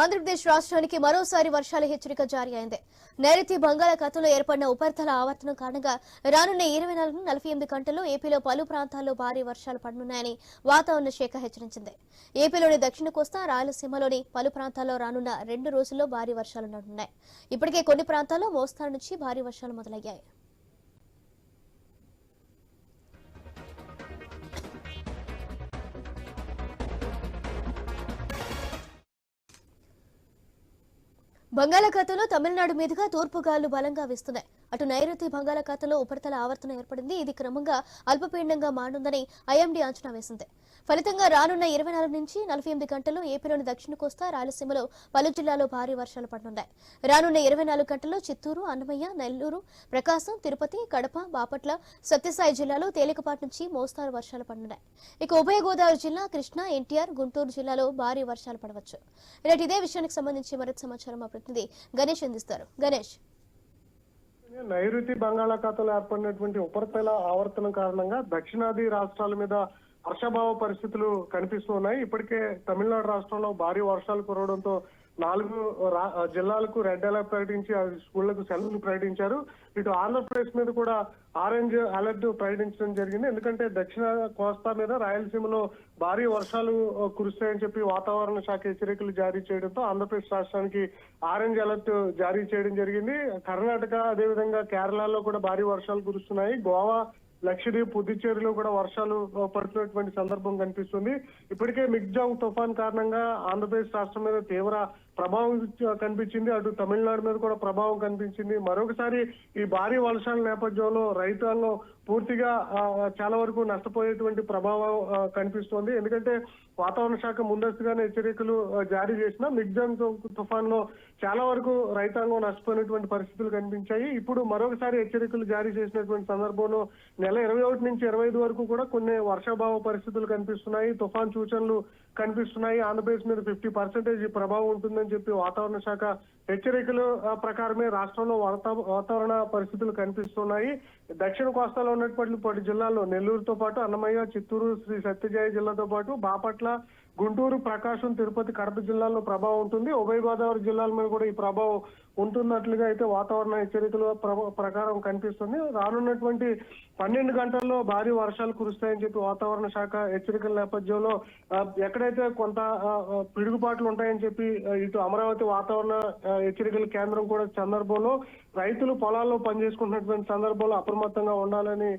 ఆంధ్రప్రదేశ్ రాష్ట్రానికి మరోసారి వర్షాల హెచ్చరిక జారీ అయింది. నైరుతి బంగాళాఖాతంలో ఏర్పడిన ఉపరితల ఆవర్తనం కారణంగా రానున్న ఇరవై నాలుగు నలభై ఎనిమిది గంటల్లో ఏపీలో పలు ప్రాంతాల్లో భారీ వర్షాలు పడనున్నాయని వాతావరణ శాఖ హెచ్చరించింది. ఏపీలోని దక్షిణ కోస్తా రాయలసీమలోని పలు ప్రాంతాల్లో రానున్న రెండు రోజుల్లో భారీ వర్షాలు నడున్నాయి ఇప్పటికే కొన్ని ప్రాంతాల్లో మోస్తారు నుంచి భారీ వర్షాలు మొదలయ్యాయి. బంగాళాఖాతంలో తమిళనాడు మీదుగా తూర్పు గాలు బలంగా వీస్తున్నాయి. అటు నైరుతి బంగాళాఖాతంలో ఉపరితల ఆవర్తనం ఏర్పడింది. ఇది క్రమంగా అల్పపీడనంగా మారనుందని ఐఎండీ అంచనా వేసింది. ఫలితంగా రానున్న ఇరవై నాలుగు నుంచి నలభై ఎనిమిది గంటల్లో ఏపీలోని దక్షిణ కోస్తా రాయలసీమలో పలు జిల్లాలో భారీ వర్షాలు పడనున్నాయి. రానున్న ఇరవై నాలుగు గంటల్లో చిత్తూరు అన్నమయ్య నెల్లూరు ప్రకాశం తిరుపతి కడప బాపట్ల సత్యసాయి జిల్లాలో తేలికపాటి నుంచి మోస్తారు వర్షాలు పడనున్నాయి. ఇక ఉభయ గోదావరి జిల్లా కృష్ణా ఎన్టీఆర్ గుంటూరు జిల్లాలో భారీ వర్షాలు పడవచ్చు. ఇలాంటి ఇదే విషయానికి సంబంధించి మరింత సమాచారం మా ప్రతినిధి గణేష్ అందిస్తారు. గణేష్. నైరుతి బంగాళాఖాతంలో ఏర్పడినటువంటి ఉపరితల ఆవర్తనం కారణంగా దక్షిణాది రాష్ట్రాల మీద వర్షాభావ పరిస్థితులు కనిపిస్తూ ఉన్నాయి ఇప్పటికే తమిళనాడు రాష్ట్రంలో భారీ వర్షాలు కురవడంతో నాలుగు రా- జిల్లాలకు రెడ్ అలర్ట్ ప్రకటించి ఆ స్కూళ్ళకు సెలవులు ప్రకటించారు. ఇటు ఆంధ్రప్రదేశ్ మీద కూడా ఆరెంజ్ అలర్ట్ ప్రకటించడం జరిగింది. ఎందుకంటే దక్షిణ కోస్తా మీద రాయలసీమలో భారీ వర్షాలు కురుస్తాయని చెప్పి వాతావరణ శాఖ హెచ్చరికలు జారీ చేయడంతో ఆంధ్రప్రదేశ్ రాష్ట్రానికి ఆరెంజ్ అలర్ట్ జారీ చేయడం జరిగింది. కర్ణాటక అదేవిధంగా కేరళలో కూడా భారీ వర్షాలు కురుస్తున్నాయి. గోవా లక్షద్వీప్ పుదుచ్చేరిలో కూడా వర్షాలు పడుతున్నటువంటి సందర్భం కనిపిస్తుంది. ఇప్పటికే మిగ్జాంగ్ తుఫాన్ కారణంగా ఆంధ్రప్రదేశ్ రాష్ట్రం మీద తీవ్ర ప్రభావం కనిపించింది. అటు తమిళనాడు మీద కూడా ప్రభావం కనిపించింది. మరొకసారి ఈ భారీ వర్షాల నేపథ్యంలో రైతాంగం పూర్తిగా చాలా వరకు నష్టపోయేటువంటి ప్రభావం కనిపిస్తోంది. ఎందుకంటే వాతావరణ శాఖ ముందస్తుగానే హెచ్చరికలు జారీ చేసిన మిగ్జాన్ తుఫాన్లో చాలా వరకు రైతాంగం నష్టపోయినటువంటి పరిస్థితులు కనిపించాయి. ఇప్పుడు మరొకసారి హెచ్చరికలు జారీ చేసినటువంటి సందర్భంలో నెల ఇరవై ఒకటి నుంచి ఇరవై ఐదు వరకు కూడా కొన్ని వర్షాభావ పరిస్థితులు కనిపిస్తున్నాయి. తుఫాన్ సూచనలు కనిపిస్తున్నాయి. ఆంధ్రప్రదేశ్ మీద ఫిఫ్టీ పర్సెంటేజ్ ప్రభావం ఉంటుంది ఉంటుందని చెప్పి వాతావరణ శాఖ హెచ్చరికలు ప్రకారమే రాష్ట్రంలో వాతావరణ పరిస్థితులు కనిపిస్తున్నాయి. దక్షిణ కోస్తాలో ఉన్నటువంటి పలు జిల్లాల్లో నెల్లూరుతో పాటు అన్నమయ్య చిత్తూరు శ్రీ సత్యజాయ జిల్లాతో పాటు బాపట్ల గుంటూరు ప్రకాశం తిరుపతి కడప జిల్లాల్లో ప్రభావం ఉంటుంది. ఉభయ గోదావరి జిల్లాల మీద కూడా ఈ ప్రభావం ఉంటున్నట్లుగా అయితే వాతావరణ హెచ్చరికల ప్రకారం కనిపిస్తుంది. రానున్నటువంటి పన్నెండు గంటల్లో భారీ వర్షాలు కురుస్తాయని చెప్పి వాతావరణ శాఖ హెచ్చరికల నేపథ్యంలో ఎక్కడైతే కొంత పిడుగుపాట్లు ఉంటాయని చెప్పి ఇటు అమరావతి వాతావరణ హెచ్చరికల కేంద్రం కూడా సందర్భంలో రైతులు పొలాల్లో పనిచేసుకుంటున్నటువంటి సందర్భంలో అప్రమత్తంగా ఉండాలని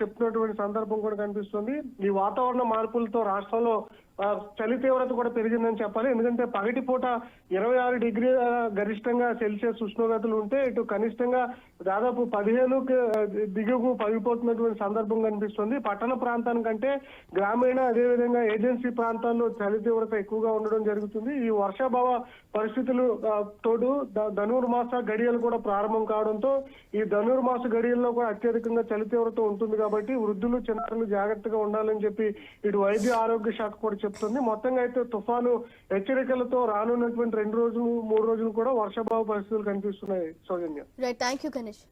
చెప్తున్నటువంటి సందర్భం కూడా కనిపిస్తుంది. ఈ వాతావరణ మార్పులతో రాష్ట్రంలో చలి తీవ్రత కూడా పెరిగిందని చెప్పాలి. ఎందుకంటే పగటి పూట ఇరవై ఆరు డిగ్రీ గరిష్టంగా సెల్సియస్ ఉష్ణోగ్రతలు ఉంటే ఇటు కనిష్టంగా దాదాపు పదిహేను దిగువకు పగిపోతున్నటువంటి సందర్భం కనిపిస్తుంది. పట్టణ ప్రాంతానికంటే గ్రామీణ అదేవిధంగా ఏజెన్సీ ప్రాంతాల్లో చలి తీవ్రత ఎక్కువగా ఉండడం జరుగుతుంది. ఈ వర్షాభావ పరిస్థితులు తోడు ధనుర్మాస గడియలు కూడా ప్రారంభం కావడంతో ఈ ధనుర్మాస గడియల్లో కూడా అత్యధికంగా చలి తీవ్రత ఉంటుంది కాబట్టి వృద్ధులు చిన్నారులు జాగ్రత్తగా ఉండాలని చెప్పి ఇటు వైద్య ఆరోగ్య శాఖ కూడా చెప్తుంది. మొత్తంగా అయితే తుఫాను హెచ్చరికలతో రానున్నటువంటి రెండు రోజులు మూడు రోజులు కూడా వర్షభావ పరిస్థితులు కనిపిస్తున్నాయి సౌజన్య. Thank you Ganesh